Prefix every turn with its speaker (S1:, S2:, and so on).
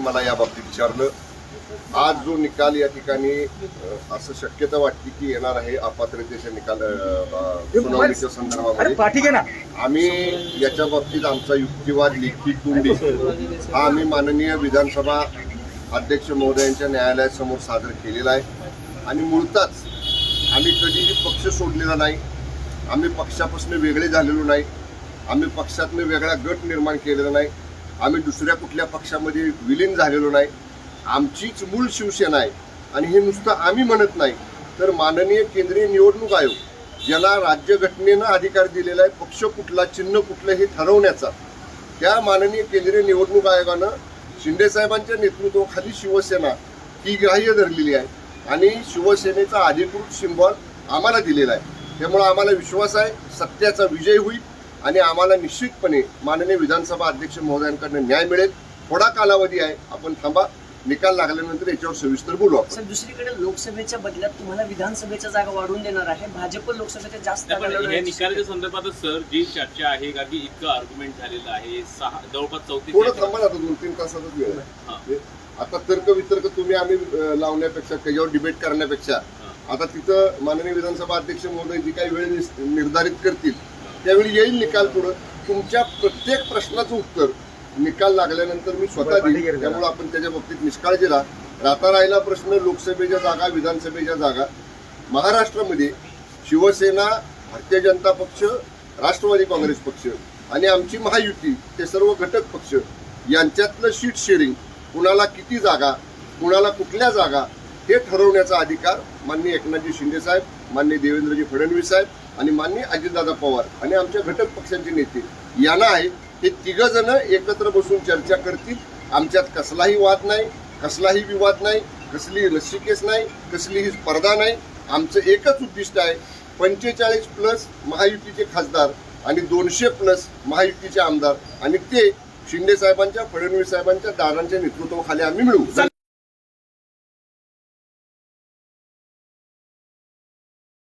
S1: मला या बाबतीत विचारलं. आज जो निकाल या ठिकाणी असं शक्यता वाटते की येणार आहे अपात्रतेच्या निकाल सुनावणीच्या संदर्भामध्ये. आम्ही याच्या बाबतीत आमचा युक्तिवाद लेखी तोंडी हा आम्ही माननीय विधानसभा अध्यक्ष महोदयांच्या न्यायालयासमोर सादर केलेला आहे. आणि मुळताच आम्ही कधीही पक्ष सोडलेला नाही. आम्ही पक्षापासून वेगळे झालेलो नाही. आम्ही पक्षातनं वेगळा गट निर्माण केलेला नाही. आम्ही दुसऱ्या कुठल्या पक्षामध्ये विलीन झालेलो नाही. आमचीच मूळ शिवसेना आहे. आणि हे नुसतं आम्ही म्हणत नाही. तर माननीय केंद्रीय निवडणूक आयोग ज्याला राज्यघटनेनं अधिकार दिलेला आहे पक्ष कुठला चिन्ह कुठलं हे ठरवण्याचा त्या माननीय केंद्रीय निवडणूक आयोगानं शिंदेसाहेबांच्या नेतृत्वाखाली शिवसेना ही ग्राह्य धरलेली आहे. आणि शिवसेनेचा अधिकृत सिंबॉल आम्हाला दिलेला आहे. त्यामुळं आम्हाला विश्वास आहे सत्याचा विजय होईल आणि आम्हाला निश्चितपणे माननीय विधानसभा अध्यक्ष महोदयांकडनं न्याय मिळेल. थोडा कालावधी आहे. आपण थांबा. निकाल लागल्यानंतर याच्यावर सविस्तर बोलू आपण.
S2: सर दुसरीकडे लोकसभेच्या बदल्यात तुम्हाला विधानसभेच्या जागा वाढवून देणार आहे. भाजप लोकसभेच्या जास्त
S3: निकालाच्या संदर्भातच सर जी चर्चा आहे का की इतकं आर्ग्युमेंट झालेलं आहे सहा जवळपास
S1: थोडं
S3: चौतीस
S1: थांबा आता दोन तीन तासातच वेळ
S3: हा.
S1: आता तर्क वितर्क तुम्ही आम्ही लावण्यापेक्षा त्याच्यावर डिबेट करण्यापेक्षा आता तिथं माननीय विधानसभा अध्यक्ष महोदय जी काही वेळ निर्धारित करतील त्यावेळी येईल निकाल पुढं. तुमच्या प्रत्येक प्रश्नाचं उत्तर निकाल लागल्यानंतर मी स्वतः देईन. त्यामुळे आपण त्याच्या बाबतीत निष्काळजी राहा राहता राहिला प्रश्न लोकसभेच्या जागा विधानसभेच्या जागा. महाराष्ट्रामध्ये शिवसेना भारतीय जनता पक्ष राष्ट्रवादी काँग्रेस पक्ष आणि आमची महायुती ते सर्व घटक पक्ष यांच्यातलं सीट शेअरिंग कुणाला किती जागा कुणाला कुठल्या जागा हे ठरवण्याचा अधिकार माननीय एकनाथजी शिंदे साहेब माननीय देवेंद्रजी फडणवीस साहेब आणि माननीय अजितदादा पवार आणि आमच्या घटक पक्षांचे नेते. यांना आहे हे तिघ जण एकत्र बसून चर्चा करतील. आमच्यात कसलाही वाद नाही कसलाही विवाद नाही कसली रस्सीकेस नाही कसलीही स्पर्धा नाही. आमचं एकच उद्दिष्ट आहे पंचेचाळीस प्लस महायुतीचे खासदार आणि दोनशे प्लस महायुतीचे आमदार आणि ते शिंदे साहेबांच्या फडणवीस साहेबांच्या दारांच्या नेतृत्वाखाली आम्ही मिळवू